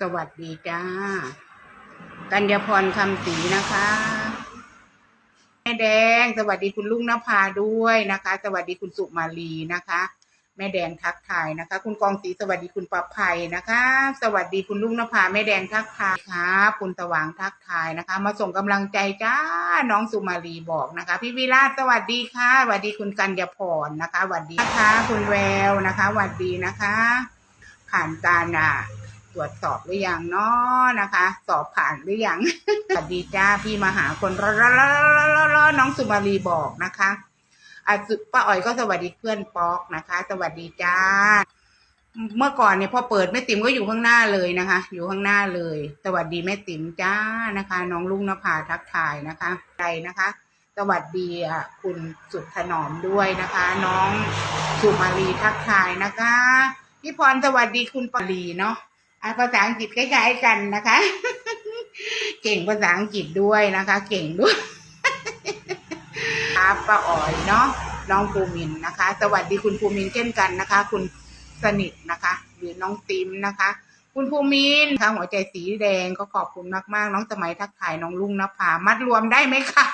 สวัสดีจ้า กัญญาพรคำศรีนะคะ แม่แดง สวัสดีคุณลุงนภาด้วยนะคะ สวัสดีคุณสุมาลีนะคะ แม่แดงทักทายนะคะ คุณกองศรีสวัสดีคุณประภัยนะคะ สวัสดีคุณลุงนภาแม่แดงทักทายครับคุณสว่างทักทายนะคะ มาส่งกำลังใจจ้า น้องสุมาลีบอกนะคะ พี่วิราชสวัสดีค่ะสวัสดีคุณกัญญาพรนะคะสวัสดีนะคะ คุณแววนะคะสวัสดีนะคะ ผ่านการอะ ตรวจสอบหรือยังเนาะนะคะ สอบผ่านหรือยังสวัสดีจ้าพี่มาหาคนรอรอรอรอรอรอน้องสุมาลีบอกนะคะอะสุป้าอ๋อยก็สวัสดีเพื่อนป๊อกนะคะ สวัสดีจ้า เมื่อก่อนเนี่ยพอเปิดแม่ติ๋มก็อยู่ข้างหน้าเลยนะคะ อยู่ข้างหน้าเลย สวัสดีแม่ติ๋มจ้านะคะ น้องลุงนภาทักทายนะคะใจนะคะ สวัสดีคุณสุดถนอมด้วยนะคะ น้องสุมาลีทักทายนะคะพี่พรสวัสดีคุณปรีเนาะ ภาษาอังกฤษคล้ายๆกันนะคะ เก่งภาษาอังกฤษด้วยนะคะ เก่งด้วยครับป้าอ๋อยเนาะน้องภูมินนะคะ สวัสดีคุณภูมินเช่นกันนะคะ คุณสนิทนะคะหรือน้องติมนะคะ คุณภูมินค่ะหัวใจสีแดงก็ขอบคุณมากๆ น้องสมัยทักทายน้องลุงนภามัดรวมได้ไหมคะ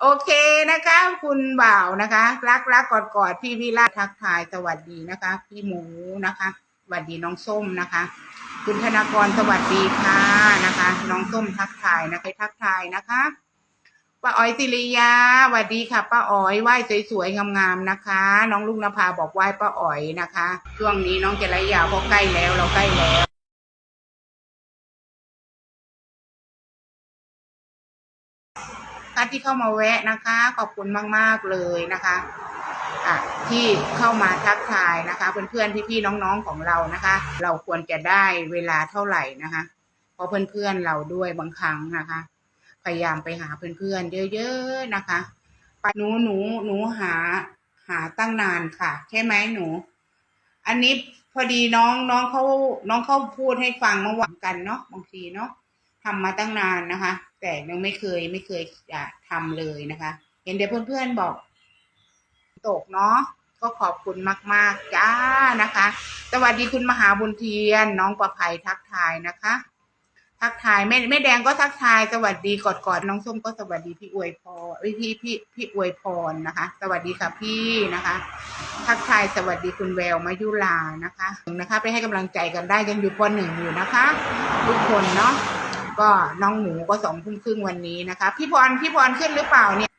โอเคนะคะ คุณบ่าวนะคะ รักรักกอดกอดพี่วิลาทักทายสวัสดีนะคะ พี่หมูนะคะ วัสดีน้องส้มนะคะ คุณธนากรสวัสดีค่ะนะคะ น้องส้มทักทายนะคะทักทายนะคะป้าอ๋อยศิริยาสวัสดีค่ะป้าอ๋อยไหว้สวยๆงามๆนะคะ น้องลุงนภาบอกไหว้ป้าอ๋อยนะคะ ช่วงนี้น้องจะระยะเพราะใกล้แล้วเราใกล้แล้วท่านที่เข้ามาแวะนะคะ ขอบคุณมาก ๆ เลยนะคะ ที่เข้ามาทักทายนะคะ เพื่อนๆพี่ๆน้องๆของเรานะคะ เราควรจะได้เวลาเท่าไหร่นะคะ เพราะเพื่อนๆเราด้วยบางครั้งนะคะ พยายามไปหาเพื่อนๆเยอะๆนะคะไปหนูหนูหนูหาหาตั้งนานค่ะ ใช่ไหมหนู อันนี้พอดีน้องน้องเขาน้องเขาพูดให้ฟังเมื่อวานกันเนาะบางทีเนาะทำมาตั้งนานนะคะ แต่ยังไม่เคยไม่เคยจะทำเลยนะคะ เห็นเดี๋ยวเพื่อนๆบอก ตกเนาะก็ขอบคุณมาก ๆ จ้านะคะ สวัสดีคุณมหาบุญเทียน น้องประภัยทักทายนะคะ ทักทายแม่แม่แดงก็ทักทาย สวัสดีกอดกอดน้องส้มก็สวัสดีพี่อวยพรพี่พี่พี่อวยพรนะคะ สวัสดีค่ะพี่นะคะ ทักทายสวัสดีคุณแววมายุลานะคะนะคะ ไปให้กำลังใจกันได้ยังอยู่ปหนึ่งอยู่นะคะ ทุกคนเนาะก็น้องหมูก็สองทุ่มครึ่งวันนี้นะคะ พี่พรพี่พรขึ้นหรือเปล่าเนี่ย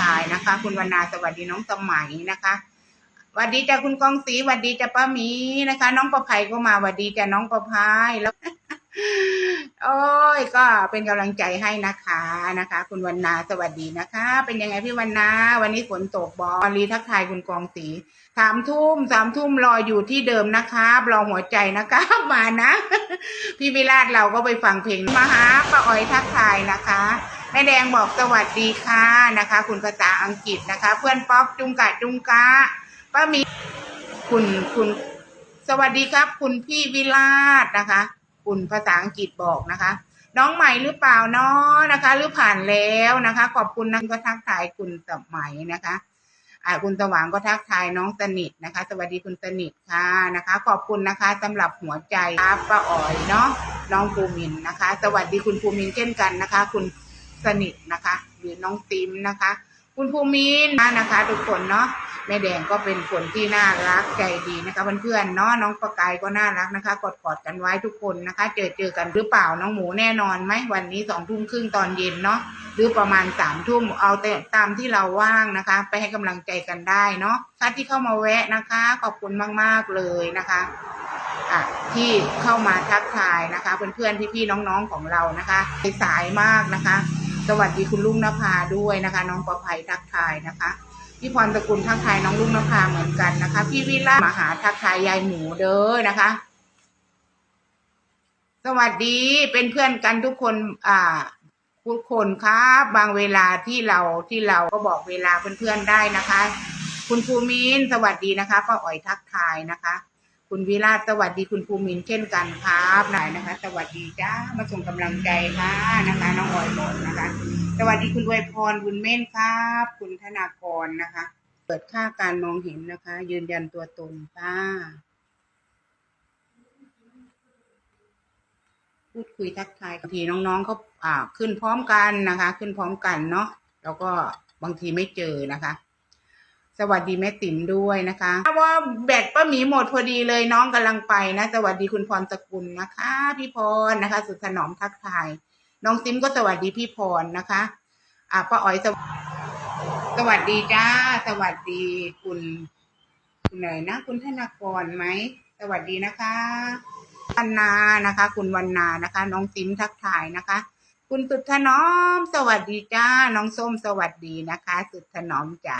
ทาย นะคะ คุณวรรณาสวัสดีน้องสมัยนะคะสวัสดีจ้าคุณกองศรีสวัสดีจ้าป้ามีนะคะ น้องประภัยก็มาสวัสดีจ้าน้องประภัยแล้ว โอ้ย ก็เป็นกำลังใจให้นะคะนะคะ คุณวรรณาสวัสดีนะคะ เป็นยังไงพี่วรรณาวันนี้ฝนตกบอลลีทักทายคุณกองศรีสามทุ่มสามทุ่มรออยู่ที่เดิมนะคะรอหัวใจนะคะมานะ พี่วิราชเราก็ไปฟังเพลงมาหาป้าอ๋อยทักทายนะคะ แม่แดงบอกสวัสดีค่ะนะคะ คุณภาษาอังกฤษนะคะ เพื่อนป๊อกจุงกะจุงกะป้ามีคุณคุณสวัสดีครับ คุณพี่วิราชนะคะ คุณภาษาอังกฤษบอกนะคะ น้องใหม่หรือเปล่าเนาะนะคะ หรือผ่านแล้วนะคะ ขอบคุณนะก็ทักทายคุณสมัยนะคะอ่าคุณสว่างก็ทักทายน้องสนิทนะคะ สวัสดีคุณสนิทค่ะนะคะ ขอบคุณนะคะสำหรับหัวใจครับป้าอ๋อยเนาะน้องภูมินนะคะ สวัสดีคุณภูมินเช่นกันนะคะ คุณ สนิทนะคะ หรือน้องติมนะคะ คุณภูมินนะคะ ทุกคนเนาะแม่แดงก็เป็นคนที่น่ารักใจดีนะคะเพื่อนๆเนาะน้องประกายก็น่ารักนะคะกอดกอดๆกันไว้ทุกคนนะคะ เจอเจอกันหรือเปล่าน้องหมูแน่นอนไหมวันนี้สองทุ่มครึ่งตอนเย็นเนาะหรือประมาณสามทุ่มเอาแต่ตามที่เราว่างนะคะ ไปให้กำลังใจกันได้เนาะถ้าที่เข้ามาแวะนะคะ ขอบคุณมากๆเลยนะคะอะที่เข้ามาทักทายนะคะ เพื่อนๆพี่ๆน้องๆของเรานะคะสายมากนะคะ สวัสดีคุณลุงนภาด้วยนะคะ น้องประภัยทักทายนะคะพี่พรตระกุลทักทายน้องลุงนภาเหมือนกันนะคะ พี่วิลามาหาทักทายยายหมูเด้อนะคะ สวัสดีเป็นเพื่อนกันทุกคน อ่าทุกคนครับบางเวลาที่เราที่เราก็บอกเวลาเพื่อนๆได้นะคะ คุณภูมินสวัสดีนะคะป้าอ๋อยทักทายนะคะ คุณวิราชสวัสดีคุณภูมินเช่นกันครับนายนะคะ สวัสดีจ้ามาส่งกำลังใจค่ะนะคะ น้องออยบอกนะคะ สวัสดีคุณอวยพรบุญเม่นครับ คุณธนากรนะคะ เปิดค่าการมองเห็นนะคะ ยืนยันตัวตนค่ะพูดคุยทักทายบางทีน้องๆเขาอ่า ขึ้นพร้อมกันนะคะ ขึ้นพร้อมกันเนาะแล้วก็บางทีไม่เจอนะคะ สวัสดีแม่ติ๋มด้วยนะคะว่าแบตป้าหมีหมดพอดีเลยน้องกำลังไปนะ สวัสดีคุณพรสกุลนะคะ พี่พรนะคะ สุดถนอมทักทาย น้องซิมก็สวัสดีพี่พรนะคะ อ่าป้าอ๋อยสวสวัสดีจ้า สวัสดีคุณคุณไหนนะ คุณธนากรไหม สวัสดีนะคะวันนานะคะ คุณวันนานะคะ น้องซิมทักทายนะคะ คุณสุดถนอม สวัสดีจ้า น้องส้มสวัสดีนะคะ สุดถนอมจ้า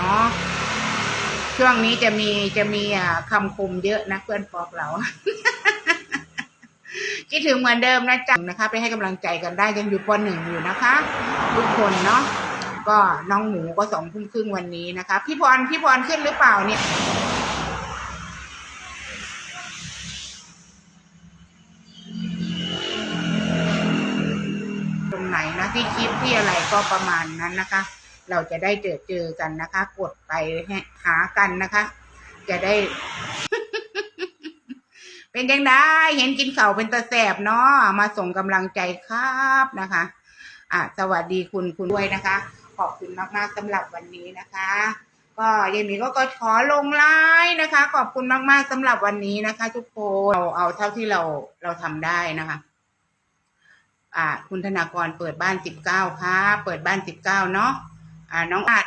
ช่วงนี้จะมีจะมีอ่าคำคมเยอะนะเพื่อนปอกเรา คิดถึงเหมือนเดิมนะจ๊ะนะคะ ไปให้กำลังใจกันได้ยังอยู่ปหนึ่งอยู่นะคะ ทุกคนเนาะก็น้องหมูก็สองทุ่มครึ่งวันนี้นะคะ พี่พรพี่พรขึ้นหรือเปล่าเนี่ยตรงไหนนะที่คลิปที่อะไรก็ประมาณนั้นนะคะ เราจะได้เจอเจอกันนะคะ กดไปหหากันนะคะ จะได้ เป็นยังได้ เห็นกินเข่าเป็นตะแสบเนาะมาส่งกำลังใจครับนะคะ อะสวัสดีคุณคุณด้วยนะคะ ขอบคุณมากๆสำหรับวันนี้นะคะ ก็ยายหมีก็ก็ขอลงไลน์นะคะ ขอบคุณมากๆสำหรับวันนี้นะคะ ทุกคนเราเอาเท่าที่เราเราทำได้นะคะอ่าคุณธนากรเปิดบ้านสิบเก้าค่ะ เปิดบ้านสิบเก้าเนาะ อ่าน้องอาจ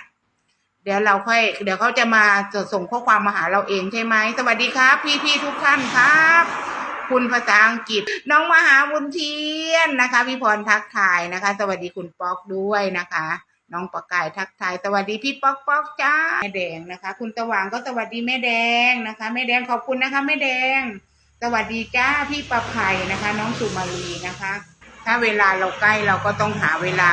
เดี๋ยวเราค่อย เดี๋ยวเขาจะมาจะส่งข้อความมาหาเราเองใช่ไหมสวัสดีครับ พี่พี่ทุกท่านครับ คุณภาษาอังกฤษ น้องมหาบุญเทียนนะคะพี่พรทักทายนะคะ สวัสดีคุณป๊อกด้วยนะคะ น้องประกายทักทาย สวัสดีพี่ป๊อกป๊อกจ้าแม่แดงนะคะ คุณตะวางก็สวัสดีแม่แดงนะคะแม่แดงขอบคุณนะคะแม่แดง สวัสดีจ้าพี่ประไผ่นะคะ น้องสุมาลีนะคะ ถ้าเวลาเราใกล้เราก็ต้องหาเวลา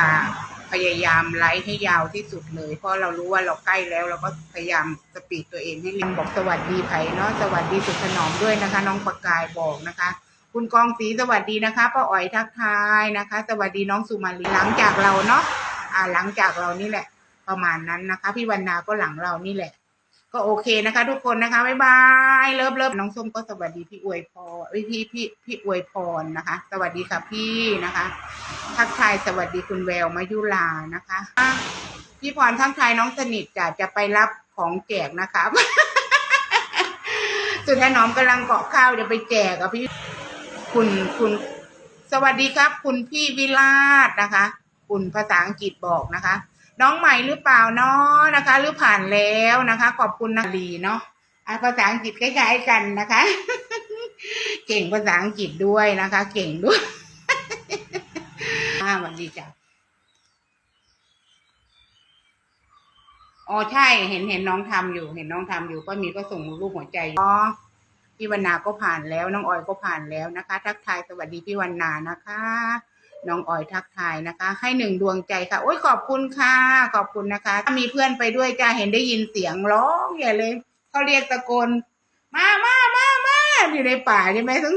พยายามไลฟ์ให้ยาวที่สุดเลย เพราะเรารู้ว่าเราใกล้แล้วเราก็พยายามสปีดตัวเองให้ลิงบอกสวัสดีไผ่เนาะสวัสดีสุดถนอมด้วยนะคะ น้องประกายบอกนะคะ คุณกองศรีสวัสดีนะคะป้าอ๋อยทักทายนะคะ สวัสดีน้องสุมาลีหลังจากเราเนาะอ่าหลังจากเรานี่แหละ ประมาณนั้นนะคะ พี่วรรณาก็หลังเรานี่แหละ ก็โอเคนะคะ ทุกคนนะคะบ๊ายบายเลิฟเลิฟน้องส้มก็สวัสดีพี่อวยพรพี่พี่พี่อวยพรนะคะ สวัสดีค่ะพี่นะคะทักทายสวัสดีคุณแววมายุลานะคะพี่พรทักทายน้องสนิทจะจะไปรับของแจกนะคะสุดท้ายน้อมกำลังเกาะข้าวจะไปแจกอะพี่คุณคุณ สวัสดีครับ คุณพี่วิราชนะคะ คุณภาษาอังกฤษบอกนะคะ น้องใหม่หรือเปล่าเนาะนะคะ หรือผ่านแล้วนะคะ ขอบคุณนะลีเนาะภาษาอังกฤษคล้ายๆกันนะคะ เก่งภาษาอังกฤษด้วยนะคะ เก่งด้วยอ่าวัสดีจ้ะอ๋อใช่เห็นเห็นน้องทำอยู่ เห็นน้องทำอยู่ ก็มีก็ส่งรูปหัวใจอ๋อพี่วรรณาก็ผ่านแล้ว น้องออยก็ผ่านแล้วนะคะ ทักทายสวัสดีพี่วรรณานะคะ น้องออยทักทายนะคะ ให้หนึ่งดวงใจค่ะ โอ้ยขอบคุณค่ะ ขอบคุณนะคะ ถ้ามีเพื่อนไปด้วยจ้าเห็นได้ยินเสียงร้องใหญ่เลยเขาเรียกตะโกน มามามามาอยู่ในป่าใช่ไหมทั้ง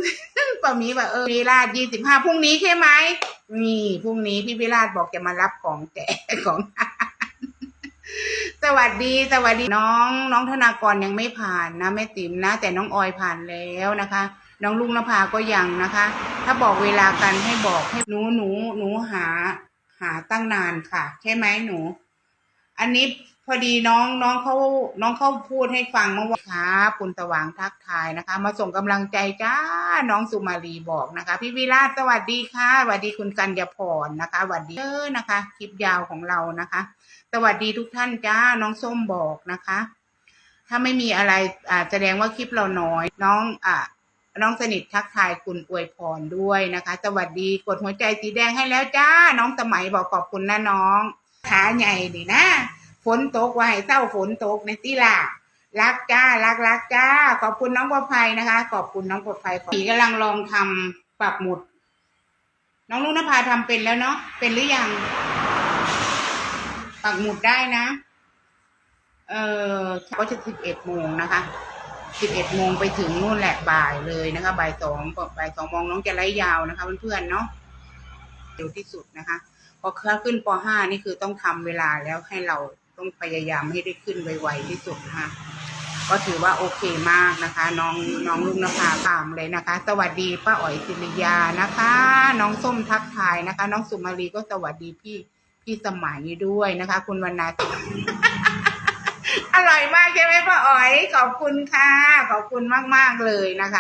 ป้ามีแบบเออวิราชยี่สิบห้าพรุ่งนี้ใช่ไหมนี่พรุ่งนี้พี่วิราชบอกจะมารับของแจกของสวัสดีสวัสดีน้อง น้องธนากรยังไม่ผ่านนะแม่ติ๋มนะ แต่น้องออยผ่านแล้วนะคะ น้องลุงนภาก็ยังนะคะ ถ้าบอกเวลากันให้บอกให้หนูหนูหนูหาหาตั้งนานค่ะ ใช่ไหมหนู อันนี้พอดีน้องน้องเขาน้องเขาพูดให้ฟังเมื่อวานครับคุณสว่างทักทายนะคะ มาส่งกำลังใจจ้าน้องสุมาลีบอกนะคะ พี่วิราชสวัสดีค่ะสวัสดีคุณกัญญาพรนะคะสวัสดีเออนะคะ คลิปยาวของเรานะคะ สวัสดีทุกท่านจ้าน้องส้มบอกนะคะ ถ้าไม่มีอะไรอ่าแสดงว่าคลิปเราน้อย น้องอ่า น้องสนิททักทายคุณอวยพรด้วยนะคะ สวัสดีกดหัวใจสีแดงให้แล้วจ้า น้องสมัยบอกขอบคุณนะน้อง ขาใหญ่ดีนะ ฝนตกว่าให้เศร้าฝนตกในที่ล่ะรักจ้ารักรักจ้า ขอบคุณน้องประภัยนะคะ ขอบคุณน้องประภัยผีกำลังลองทำปักหมุด น้องลุงนภาทำเป็นแล้วเนาะเป็นหรือยังปักหมุดได้นะ เออก็จะสิบเอ็ดโมงนะคะ สิบเอ็ดโมงไปถึงนู่นแหละบ่ายเลยนะคะบ่ายสองบ่ายสองโมงน้องจะไล่ยาวนะคะเพื่อนๆเนาะเร็วที่สุดนะคะ พอเข้าขึ้นปห้านี่คือต้องทำเวลาแล้วให้เราต้องพยายามให้ได้ขึ้นไวๆที่สุดนะคะก็ถือว่าโอเคมากนะคะ น้องน้องลุงนภาตามเลยนะคะ สวัสดีป้าอ๋อยศิริยานะคะ น้องส้มทักทายนะคะ น้องสุมาลีก็สวัสดีพี่พี่สมัยด้วยนะคะ คุณวรรณา อร่อยมากใช่ไหมป้าอ๋อย ขอบคุณค่ะ ขอบคุณมาก ๆ เลยนะคะ